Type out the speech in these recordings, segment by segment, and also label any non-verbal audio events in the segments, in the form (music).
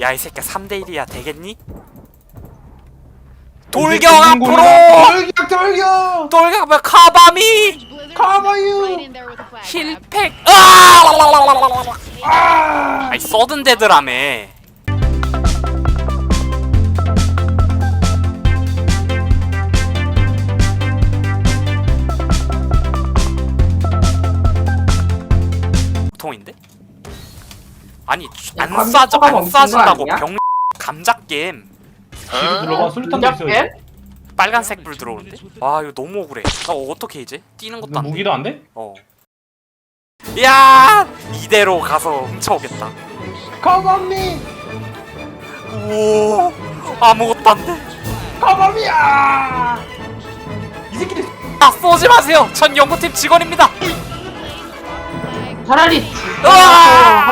야이 새끼 3대1이야 되겠니? 돌격 앞으로! 돌격 돌격 돌격 앞에 카바미! 커버유 힐팩! 아! 아이 써든 데드라며 아니 안 감기 처방 안 멈춘 거 쏴준다고 아니야? 병 감작 게임 뒤로 눌러봐 술탄도 있어 공작겜? 빨간색 불 들어오는데? 와 이거 너무 억울해 나 어떻게 이제? 뛰는 것도 너안 돼. 무기도 안 돼? 어. 야 이대로 가서 훔쳐오겠다. 커버미 오 아무것도 안 돼. 커버미야 이 새끼들 아 쏘지 마세요. 전 연구팀 직원입니다. 차라리 으아!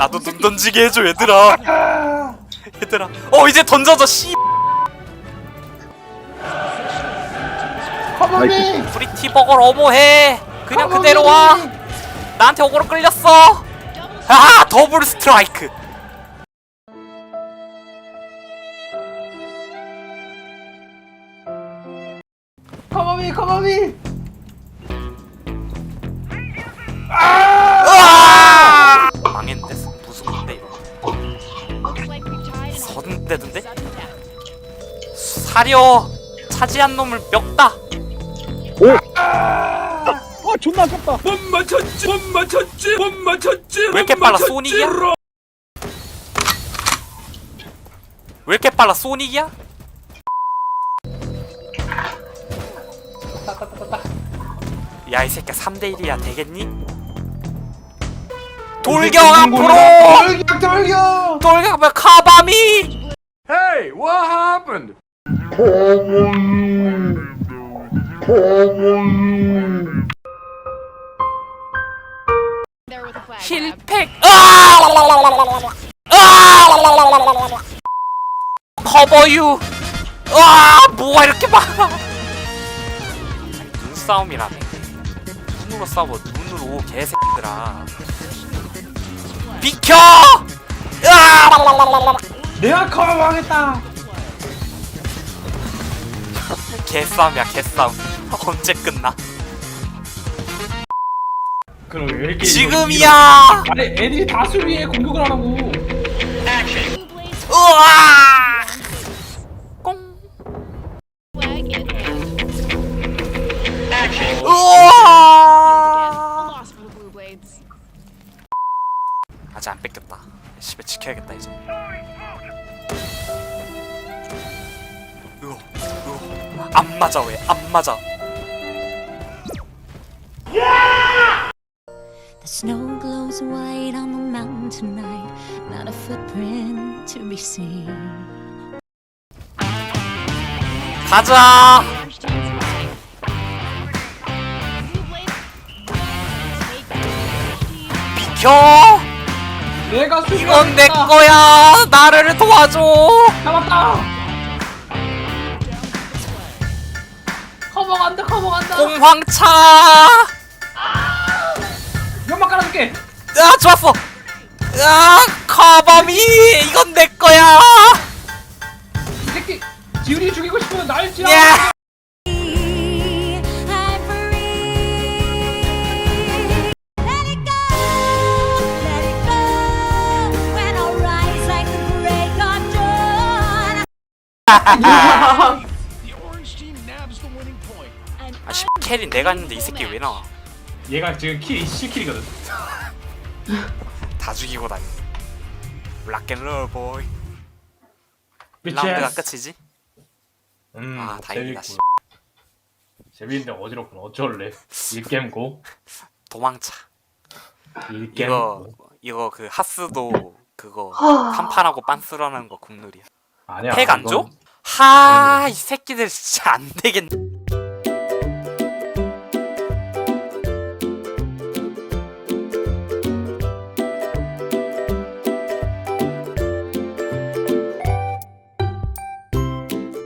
나도 눈 던지게 해줘 얘들아. 아, 얘들아. 어 이제 던져져 씨. 커버미 프리티버걸 어머해. 그냥 그대로 와. 나한테 어그로 끌렸어. 아 더블 스트라이크. 커버미 커버미 사려 차지한 놈을 멱다. 아 존나 아깝다 못 맞췄지 못 맞췄지 못 맞췄지 왜 이렇게 빨라 소닉이야? 왜 이렇게 빨라 소닉이야? 야 이 새끼 3대1이야 되겠니? 돌격 앞으로! 돌격 돌격 돌격 앞에 카바미! Hey what happened 아! 아! 커버유! 와 뭐가 이렇게 많아 눈싸움이라며 눈으로 싸워 눈으로 개새끼들아 비켜! 으아! 내가 커버하겠다 개싸움이야 개싸움 언제 끝나? 그럼 왜 이렇게 지금이야! 아니 애들이 다 수비에 공격을 하라고 우와! 꽁! 우와! 아직 안 뺏겼다. 집에 지켜야겠다 이제. 안 맞아 왜? 안 맞아. The snow glows white on the mountain tonight, not a footprint to be seen. 가자. 비켜. 내가 이건 내 거야. 나를 도와줘. 잡았다 커버간다 커버간다 공황차. 연막 깔아줄게 아 좋았어. 아 카바미 이건 내 거야. 이 새끼 지훈이 죽이고 싶으면 날 지라 야. I'm free. Let it go, let it go. When I rise like the break of dawn. 아씨 캐리 내가 했는데 이 새끼 왜 나와? 얘가 지금 킬 7킬이거든 (laughs) 다 죽이고 다니. 락앤롤 보이. 라운드가 끝이지? 음 아, 다행이다. 재밌는데 어지럽군 어쩔래 이 게임 고 (laughs) 도망차. 이 이거 고 이거 그 하스도 그거 한판하고 빤스라는 거 국룰이야. 아니야 팩안 이건- 줘? 하, 이 새끼들 진짜 안 되겠네.